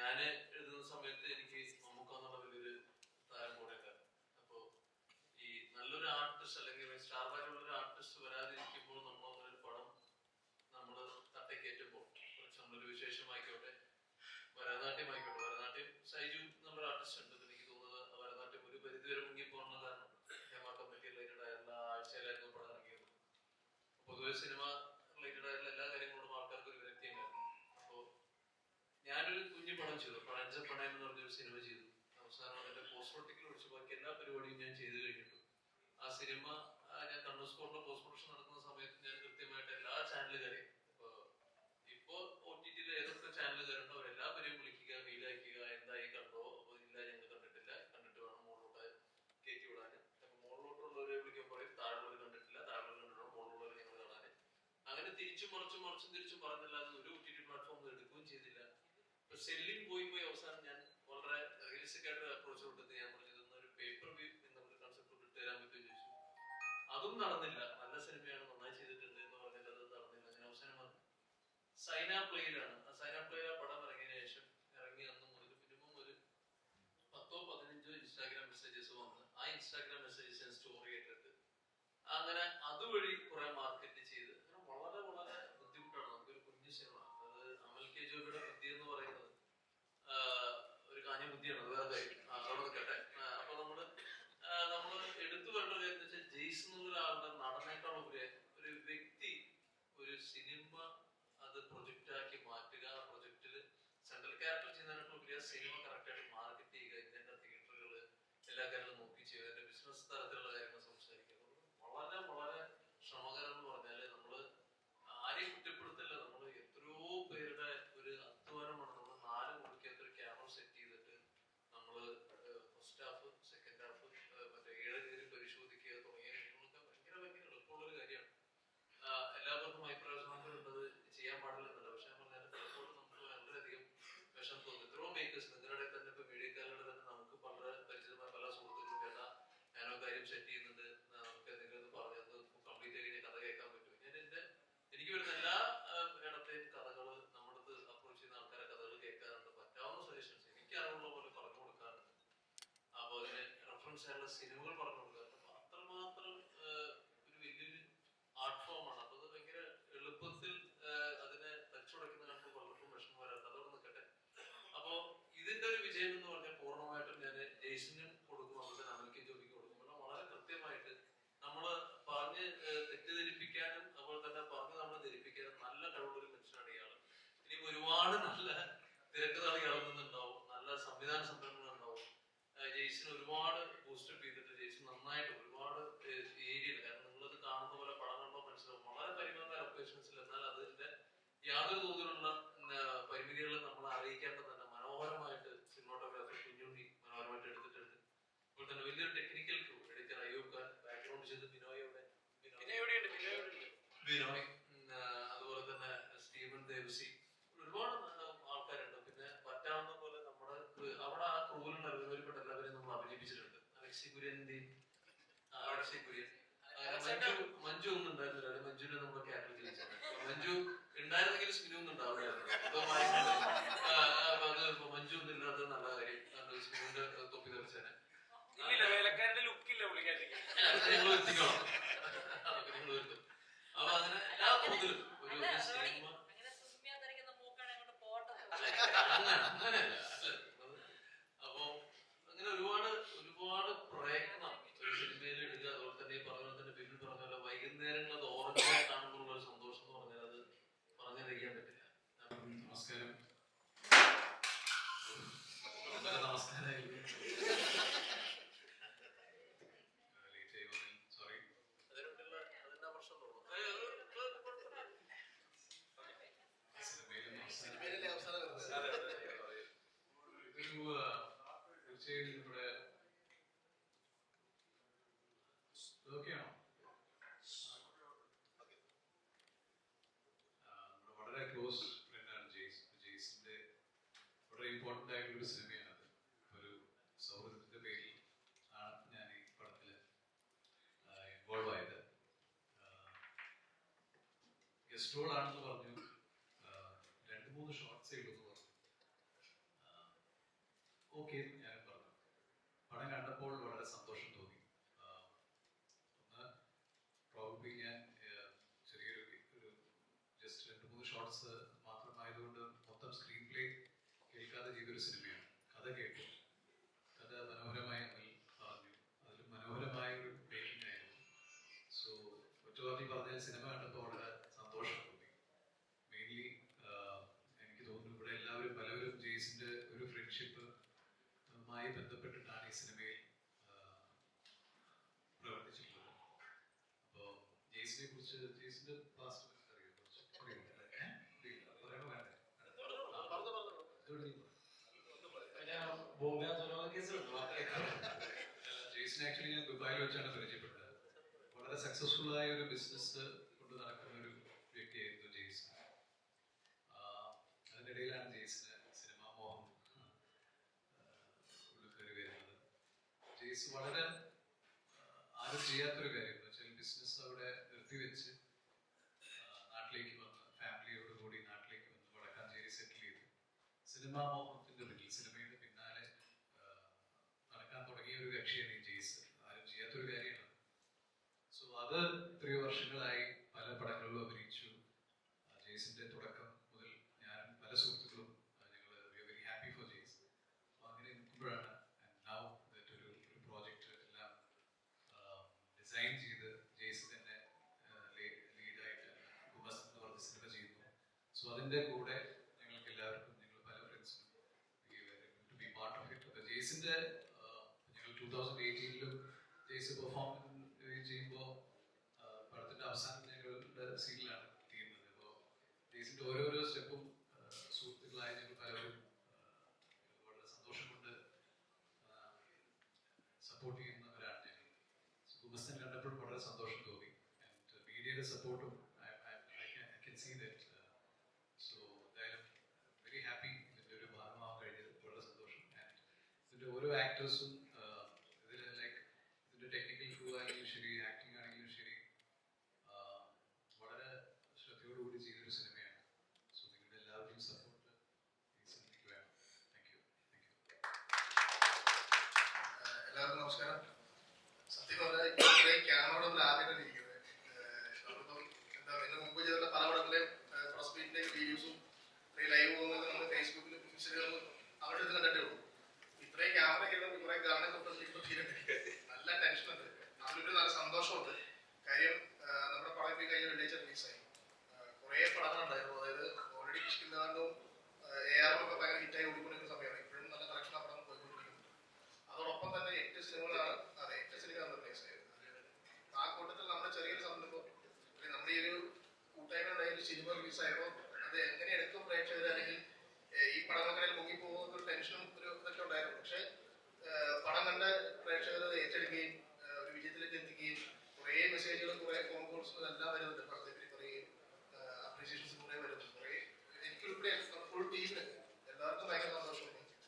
ഞാൻ എഴുതുന്ന സമയത്ത് എനിക്ക് മമ്മൂക്ക എന്നുള്ള വലിയൊരു താരം കൂടെയൊക്കെ. അപ്പോ ഈ നല്ലൊരു ആർട്ടിസ്റ്റ് അല്ലെങ്കിൽ സ്റ്റാർ വാല്യുള്ള ഒരു ആർട്ടിസ്റ്റ് വരാതിരിക്കുമ്പോൾ നമ്മൾ ഒരു പടം നമ്മൾ തട്ടക്കേറ്റുമ്പോൾ നമ്മളൊരു വിശേഷമായിക്കോട്ടെ. ഭരതനാട്യം ആയിക്കോട്ടെ. ഭരതനാട്യം സൈജു എന്നുള്ള ആർട്ടിസ്റ്റ് ഉണ്ട് എനിക്ക് തോന്നുന്നത്. ഭരതനാട്യം ഒരു പരിധി വരെ മുങ്ങി പോകുന്ന കാരണം ഹേമ കമ്മിറ്റി റിലേറ്റഡ് ആയിട്ടുള്ള ആഴ്ചയിലായിരുന്നു പടം ഇറങ്ങിയത്. പൊതുവെ സിനിമ ഞാനൊരു കുഞ്ഞു പടം ചെയ്തു. പഴഞ്ച പണയം എന്ന് പറഞ്ഞൊരു സിനിമ ചെയ്തു. അവസാനം അതിന്റെ പോസ്റ്റ് പ്രൊട്ടിക്കൽ ഒഴിച്ച് ബാക്കി എല്ലാ പരിപാടിയും ഞാൻ ചെയ്തു കഴിഞ്ഞിട്ടു ആ സിനിമ ഞാൻ കണ്ണൂർ സ്കൂളിന്റെ പോസ്റ്റ് പ്രൊഡക്ഷൻ നടക്കുന്ന സമയത്ത് ഞാൻ കൃത്യമായിട്ട് എല്ലാ ചാനലുകാരെയും ഇപ്പൊ ഒ ടി ടിയിൽ ഏതൊക്കെ ചാനലുകാരുണ്ടോ അവരെല്ലാ പേരെയും വിളിക്കുക മെയിലയക്കുക എന്തായി കണ്ടോ അപ്പൊ ഇല്ല ഞങ്ങൾ കണ്ടിട്ടില്ല കണ്ടിട്ട് വേണം മുകളിലോട്ട് കയറ്റി വിടാൻ. അപ്പൊ മുകളിലോട്ടുള്ളവരെ വിളിക്കാൻ പറയും താഴെയുള്ളവർ കണ്ടിട്ടില്ല താഴെയുള്ളവർ കണ്ടിട്ടോ മുകളിലുള്ളവരെ ഞങ്ങൾ കാണാൻ. അങ്ങനെ തിരിച്ചും മറിച്ചും മറിച്ചും തിരിച്ചും പറഞ്ഞല്ലാതെ ഒരു ഒ ടി ടി പ്ലാറ്റ്ഫോം എടുക്കുകയും ചെയ്തില്ല സെല്ലിംഗ് പോയി പോയി അവസാനം ഞാൻ വളരെ റിയലിസ്റ്റിക്കായിട്ട് അപ്രോച്ച് കൊടുത്തിട്ട് ഞാൻ പറഞ്ഞു ഇതൊന്നും ഒരു പേപ്പർ വ്യൂ എന്നുള്ള കൺസെപ്റ്റ് തരാൻ പറ്റുമോ? ചോദിച്ചു. അതും നടന്നില്ല. നല്ല സിനിമയാണ് നന്നായി ചെയ്തിട്ടുണ്ട് എന്ന് പറഞ്ഞിട്ട് അത് നടന്നില്ല. ഞാൻ അവസാനം പറഞ്ഞു സൈന പ്ലേയിലാണ് ആ സൈന പ്ലേയിൽ ആ പടം ഇറങ്ങിയതിനു ശേഷം ഇറങ്ങി അന്ന് മുതൽ മിനിമം ഒരു പത്തോ പതിനഞ്ചോ ഇൻസ്റ്റാഗ്രാം മെസ്സേജസ് വന്ന് ആ ഇൻസ്റ്റാഗ്രാം മെസ്സേജസ് ഞാൻ സ്റ്റോറി ഇട്ടിട്ട് അങ്ങനെ അതുവഴി കുറെ മാർക്കറ്റ് ചെയ്ത്. അങ്ങനെ വളരെ വളരെ ബുദ്ധിമുട്ടാണ്. നമുക്കൊരു കുഞ്ഞു സിനിമ അത് അമൽ കെ ജോബിയുടെ ബുദ്ധി എന്ന് പറയുന്നത് ആഹ്, ഒരു കാഞ്ഞ ബുദ്ധിയാണ് അത് വേറെ കാര്യം ആ, അവിടെ നിൽക്കട്ടെ ആ, അപ്പൊ നമ്മൾ ആഹ്, നമ്മൾ എടുത്തു വേണ്ട ഒരു കാര്യം എന്ന് വെച്ചാൽ ജെയ്സ് എന്നുള്ള ആളുടെ നടനേക്കാൾ ഉപരി ഒരു വ്യക്തി ഒരു സിനിമ അത് പ്രൊജക്റ്റ് ആക്കി മാറ്റുക ആ പ്രൊജക്റ്റിൽ സെൻട്രൽ ക്യാരക്ടർ ചെയ്യുന്നതിനേക്കാൾ ഉപരി ആ സിനിമ കറക്റ്റായിട്ട് മാർക്കറ്റ് ചെയ്യുക ഇതിന്റെ തിയേറ്ററുകൾ എല്ലാ കാര്യങ്ങളും നോക്കി ചെയ്യുക അതിന്റെ ബിസിനസ് ഞാൻ കൊടുക്കുമ്പോൾ കൊടുക്കും അതുപോലെ തന്നെ കൊടുക്കുമ്പോൾ വളരെ കൃത്യമായിട്ട് നമ്മൾ പറഞ്ഞ് തെറ്റിദ്ധരിപ്പിക്കാനും അതുപോലെ തന്നെ പറഞ്ഞ് നമ്മളെ ധരിപ്പിക്കാനും നല്ല കഴിവുള്ള ഒരു മനുഷ്യനാണ് ഇയാൾ ഇനി ഒരുപാട് നല്ല തിരക്കഥകൾ ഇളകുന്നുണ്ടാവും നല്ല സംവിധാന സംരംഭങ്ങൾ ഉണ്ടാവും. ജെയ്സിന് ഒരുപാട് ബൂസ്റ്റപ്പ് ചെയ്തിട്ട് ജെയ്സിന് നന്നായിട്ട് ഒരുപാട് ഏരിയയിൽ കാരണം നിങ്ങളത് കാണുന്ന പോലെ പടം കണ്ടോ മനസ്സിലാവും. വളരെ പരിമിതമായ ലൊക്കേഷൻസിൽ എന്നാൽ അതിന്റെ യാതൊരു തോതിലുള്ള പരിമിതികളും നമ്മൾ അറിയിക്കാത്ത വലിയൊരു technical crew editor Ayyub Khan background ചെയ്ത് ബിനോയ് അവിടെ പിന്നെ എവിടെയുണ്ട്? പിന്നെ എവിടെയുണ്ട്? ബിനോയ് അതുപോലെ തന്നെ സ്റ്റീവൻ ദേവസി. ഒരുപാട് നല്ല ആൾക്കാരുണ്ട്. പിന്നെ പറ്റാവുന്ന പോലെ നമ്മുടെ അവിടെ ആ ക്രൂവിലുള്ള ഒരുപെട്ട എല്ലാവരെയും നമ്മൾ അഭിനയിപ്പിച്ചിട്ടുണ്ട്. അലക്സി കുര്യന്റെ അലക്സി കുര്യൻ. മഞ്ജു മഞ്ജു ഒന്നും ഉണ്ടായിരുന്നില്ല. മഞ്ജുവിനെ നമ്മുടെ ക്യാരക്ടർ മഞ്ജു ഉണ്ടായിരുന്നെങ്കിൽ സ്മിനു ഒന്നും ഉണ്ടാവില്ലായിരുന്നു അപ്പൊ ഭയങ്കര, ആ, ആ, അപ്പൊ അത് ഇപ്പൊ മഞ്ജു ഒന്നും ഇല്ലാത്തത് നല്ല കാര്യം കാരണം സ്മിനുവിന്റെ തൊപ്പി തെറിച്ചേനെ ഇല്ലില്ല വേലക്കാരന്റെ ലുക്കില്ല പുള്ളിക്കാരത്തേക്ക് അതൊക്കെ ഞങ്ങൾ എത്തിക്കണം അതൊക്കെ ഞങ്ങൾ വരുത്തും അപ്പൊ അങ്ങനെ എല്ലാ തോതിലും ഒരു അല്ല, ഒരു റോണി, സിനിമ അങ്ങനെ സുമ്മിയാതിരിക്കുന്ന മൂക്കാണ് അങ്ങോട്ട് പോട്ടെ അങ്ങനെ അങ്ങനെയല്ല അല്ല, അത് അപ്പൊ അങ്ങനെ ഒരുപാട് ഒരുപാട് പ്രയത്നം ഒരു സിനിമയിൽ ഇടുക അതുപോലെ തന്നെ ഈ പറഞ്ഞ പോലെ തന്നെ ബിബിൻ പറഞ്ഞ പോലെ വൈകുന്നേരങ്ങൾ അത് ഓർമ്മ കാണുമ്പോൾ ഒരു സന്തോഷം എന്ന് പറഞ്ഞാൽ അത് പറഞ്ഞറിയിക്കാൻ പറ്റില്ല നമസ്കാരം വളരെ നമസ്കാരമായിരുന്നു ലേറ്റ് ആയി വന്നു സോറി അതിനുള്ള അതിന്റെ പ്രശ്നം തോന്നുന്നു ഏയ്, അത് അത് കുഴപ്പമില്ല. സിനിമയിലും അവസാനം സിനിമയിലല്ലേ അവസാനം വരുന്നത്? ആ, തീർച്ചയായും ഇവിടെ വളരെ ക്ലോസ് ഫ്രണ്ടാണ് ജെയ്സ്. ജെയ്സിന്റെ വളരെ ഇമ്പോർട്ടന്റ് ആയിട്ടുള്ള സിനിമയാണ് അത്. ഒരു സൗഹൃദത്തിന്റെ പേരിൽ ആണ് ഞാൻ ഈ പടത്തിൽ ഇൻവോൾവ് ആയത്. ഗസ്റ്റ് റോൾ ആണെന്ന് പറഞ്ഞു ആ, രണ്ട് മൂന്ന് ഷോർട്സേ ഉള്ളൂ എന്ന് പറഞ്ഞു ആ, ഓക്കെ ഞാൻ പറഞ്ഞു പടം കണ്ടപ്പോൾ വളരെ സന്തോഷം തോന്നി ആഹ് ഒന്ന് പ്രോബബ്ലി ഞാൻ ആഹ് ചെറിയൊരു ഒരു ജസ്റ്റ് രണ്ട് മൂന്ന് ഷോർട്സ് മാത്രമായതുകൊണ്ട് മൊത്തം സ്ക്രീൻ പ്ലേ കേൾക്കാതെ ചെയ്തൊരു സിനിമയാണ്. കഥ കേട്ടു. കഥ മനോഹരമായി നീ പറഞ്ഞു. അതിൽ മനോഹരമായ ഒരു മേക്കിംഗ് ആയിരുന്നു. സോ ഒറ്റവാക്കിൽ പറഞ്ഞ സിനിമ കണ്ടപ്പോൾ വളരെ സന്തോഷം തോന്നി. മെയിൻലി എനിക്ക് തോന്നുന്നു ഇവിടെ എല്ലാവരും പലവരും ജെയ്സിന്റെ ഒരു ഫ്രണ്ട്ഷിപ്പ് മായി ബന്ധപ്പെട്ടിട്ടാണ് ഈ സിനിമയിൽ പ്രവർത്തിച്ചിട്ടുള്ളത്. അപ്പോൾ ജെയ്സിനെ കുറിച്ച് ജെയ്സിന്റെ പാസ്റ്റ് നീ ആക്ച്വലി ഞാൻ ദുബായിൽ വെച്ചാണ് പരിചയപ്പെട്ടത്. വളരെ സക്സസ്ഫുൾ ആയ ഒരു ബിസിനസ് കൊണ്ട് നടക്കുന്ന ഒരു വ്യക്തിയായിരുന്നു ജെയ്സ് ആഹ് അതിനിടയിലാണ് ജെയ്സിന് സിനിമാ മോഹം ഉള്ളിൽ കയറി വരുന്നത്. ജെയ്സ് വളരെ ആരും ചെയ്യാത്തൊരു കാര്യം എന്ന് വെച്ചാൽ ബിസിനസ് അവിടെ നിർത്തിവെച്ച് ആഹ് നാട്ടിലേക്ക് വന്ന് ഫാമിലിയോട് കൂടി നാട്ടിലേക്ക് വന്ന് വടക്കാഞ്ചേരി സെറ്റിൽ ചെയ്തു സിനിമാ മോഹത്തിന്റെ റിലീസ് സിനിമയുടെ പിന്നാലെ നടക്കാൻ തുടങ്ങിയ ഒരു കക്ഷിയാണ് ഈ ജെയ്സ് ആരും ചെയ്യാത്തൊരു കാര്യമാണ്. സോ അത് എത്രയോ വർഷങ്ങളായി പല പടങ്ങളിലും അഭിനയിച്ചു. ജെയ്സിന്റെ തുടക്കം മുതൽ ഞാൻ പല സുഹൃത്തുക്കളും ഞങ്ങൾ വെരി ഹാപ്പി ഫോർ ജെയ്സ് അപ്പോൾ അങ്ങനെ നിൽക്കുമ്പോഴാണ് നൗ ദറ്റ് ഒരു പ്രോജക്റ്റ് എല്ലാം ഡിസൈൻ ചെയ്ത് ജെയ്സ് തന്നെ ലീഡായിട്ട് ഗുമസ് എന്ന് പറഞ്ഞ സിനിമ ചെയ്യുന്നു. സോ അതിന്റെ കൂടെ ജെയ്സിന്റെ ഞങ്ങൾ ടൂ തൗസൻഡ് എയ്റ്റീനിലും ജെയ്സ് പെർഫോം ചെയ്യുമ്പോൾ പടത്തിന്റെ അവസാനം ഞങ്ങളുടെ സീനിലാണ് ചെയ്യുന്നത്. അപ്പോൾ ജെയ്സിന്റെ ഓരോരോ സ്റ്റെപ്പും സുഹൃത്തുക്കളായ ഞങ്ങൾ പലരും വളരെ സന്തോഷം കൊണ്ട് സപ്പോർട്ട് ചെയ്യുന്നവരാണ് ഞങ്ങൾ. ഗുമസ്തൻ കണ്ടപ്പോൾ വളരെ സന്തോഷം തോന്നി. ആൻഡ് മീഡിയയുടെ സപ്പോർട്ടും I can see that so എന്തായാലും വെരി ഹാപ്പി ഇതിന്റെ ഒരു ഭാഗമാവാൻ കഴിഞ്ഞത് വളരെ സന്തോഷം ആൻഡ് ഇതിന്റെ ഓരോ ആക്ടേഴ്സും